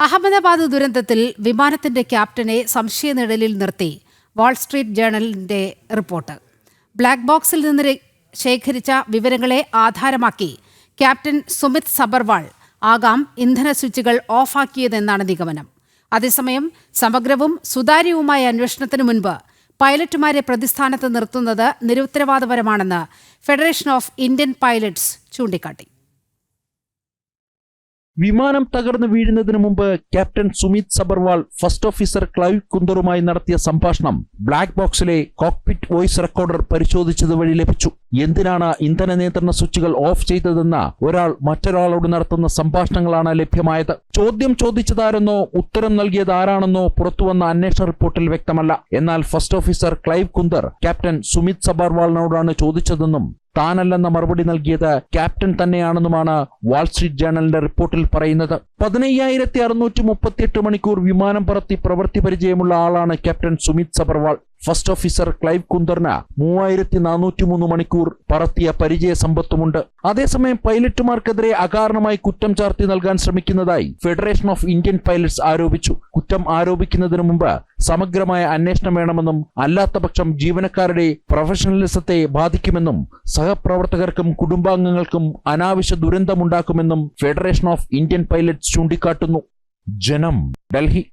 അഹമ്മദാബാദ് ദുരന്തത്തിൽ വിമാനത്തിന്റെ ക്യാപ്റ്റനെ സംശയനിഴലിൽ നിർത്തി വാൾസ്ട്രീറ്റ് ജേണലിന്റെ റിപ്പോർട്ട്. ബ്ലാക്ക് ബോക്സിൽ നിന്ന് ശേഖരിച്ച വിവരങ്ങളെ ആധാരമാക്കി ക്യാപ്റ്റൻ സുമിത് സബർവാൾ ആകാം ഇന്ധന സ്വിച്ചുകൾ ഓഫാക്കിയതെന്നാണ് നിഗമനം. അതേസമയം സമഗ്രവും സുതാര്യവുമായ അന്വേഷണത്തിന് മുൻപ് പൈലറ്റുമാരെ പ്രതിസ്ഥാനത്ത് നിർത്തുന്നത് നിരുത്തരവാദപരമാണെന്ന് ഫെഡറേഷൻ ഓഫ് ഇന്ത്യൻ പൈലറ്റ്സ് ചൂണ്ടിക്കാട്ടി. വിമാനം തകർന്നു വീഴുന്നതിന് മുമ്പ് captain Sumit Sabharwal first officer Clive കുന്തറുമായി നടത്തിയ സംഭാഷണം ബ്ലാക്ക് ബോക്സിലെ കോക്പിറ്റ് വോയിസ് റെക്കോർഡർ പരിശോധിച്ചത് വഴി ലഭിച്ചു. എന്തിനാണ് ഇന്ധന നിയന്ത്രണ സ്വിച്ചുകൾ ഓഫ് ചെയ്തതെന്ന് ഒരാൾ മറ്റൊരാളോട് നടത്തുന്ന സംഭാഷണങ്ങളാണ് ലഭ്യമായത്? ചോദ്യം ചോദിച്ചതാരെന്നോ ഉത്തരം നൽകിയതാരാണെന്നോ പുറത്തുവന്ന അന്വേഷണ റിപ്പോർട്ടിൽ വ്യക്തമല്ല. എന്നാൽ first officer Clive Kunder captain Sumit സബർവാളിനോടാണ് ചോദിച്ചതെന്നും താനല്ലെന്ന മറുപടി നൽകിയത് ക്യാപ്റ്റൻ തന്നെയാണെന്നുമാണ് വാൾസ്ട്രീറ്റ് ജേണലിന്റെ റിപ്പോർട്ടിൽ പറയുന്നത്. പതിനയ്യായിരത്തി അറുന്നൂറ്റി മുപ്പത്തിയെട്ട് മണിക്കൂർ വിമാനം പറത്തി പ്രവൃത്തി പരിചയമുള്ള ആളാണ് captain Sumit Sabharwal. First officer Clive കുന്ദർന മൂവായിരത്തി നാനൂറ്റി മൂന്ന് മണിക്കൂർ പറത്തിയ പരിചയ സമ്പത്തുമുണ്ട്. അതേസമയം പൈലറ്റുമാർക്കെതിരെ അകാരണമായി കുറ്റം ചാർത്തി നൽകാൻ ശ്രമിക്കുന്നതായി ഫെഡറേഷൻ ഓഫ് ഇന്ത്യൻ പൈലറ്റ്സ് ആരോപിച്ചു. കുറ്റം ആരോപിക്കുന്നതിന് മുമ്പ് സമഗ്രമായ അന്വേഷണം വേണമെന്നും അല്ലാത്തപക്ഷം ജീവനക്കാരുടെ പ്രൊഫഷണലിസത്തെ ബാധിക്കുമെന്നും സഹപ്രവർത്തകർക്കും കുടുംബാംഗങ്ങൾക്കും അനാവശ്യ ദുരന്തമുണ്ടാക്കുമെന്നും ഫെഡറേഷൻ ഓഫ് ഇന്ത്യൻ പൈലറ്റ്സ് ചൂണ്ടിക്കാട്ടുന്നു. ജനം ഡൽഹി.